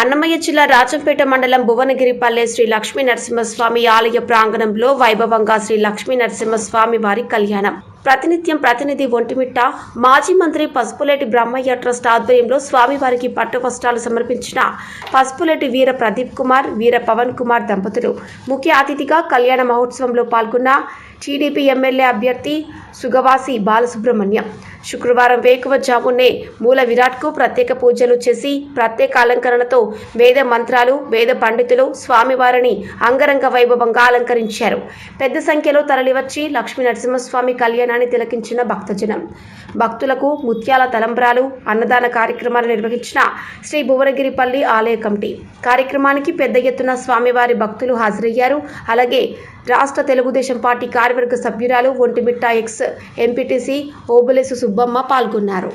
అన్నమయ్య జిల్లా రాజంపేట మండలం భువనగిరిపల్లె శ్రీ లక్ష్మీ నరసింహస్వామి ఆలయ ప్రాంగణంలో వైభవంగా శ్రీ లక్ష్మీ నరసింహస్వామి వారి కళ్యాణం. ప్రతినిత్యం ప్రతినిధి ఒంటిమిట్ట మాజీ మంత్రి పసుపులేటి బ్రహ్మయ్య ట్రస్ట్ ఆధ్వర్యంలో స్వామివారికి పట్టు వస్త్రాలు సమర్పించిన పసుపులేటి వీర ప్రదీప్ కుమార్ వీర పవన్ కుమార్ దంపతులు. ముఖ్య అతిథిగా కళ్యాణ మహోత్సవంలో పాల్గొన్న టీడీపీ ఎమ్మెల్యే అభ్యర్థి సుగవాసి బాలసుబ్రహ్మణ్యం. శుక్రవారం వేకువజామునే మూల విరాట్కు ప్రత్యేక పూజలు చేసి ప్రత్యేక అలంకరణతో వేద మంత్రాలు వేద పండితులు స్వామివారిని అంగరంగ వైభవంగా అలంకరించారు. పెద్ద సంఖ్యలో తరలివచ్చి లక్ష్మీ నరసింహస్వామి కళ్యాణాన్ని తిలకించిన భక్తజనం. భక్తులకు ముత్యాల తలంబ్రాలు అన్నదాన కార్యక్రమాలు నిర్వహించిన శ్రీ భువనగిరిపల్లి ఆలయ కమిటీ. కార్యక్రమానికి పెద్ద ఎత్తున స్వామివారి భక్తులు హాజరయ్యారు. అలాగే రాష్ట్ర తెలుగుదేశం పార్టీ కార్యవర్గ సభ్యురాలు ఒంటిమిట్ట ఎక్స్ ఎంపీటీసీ ఓబులేసు సుబ్బమ్మ పాల్గొన్నారు.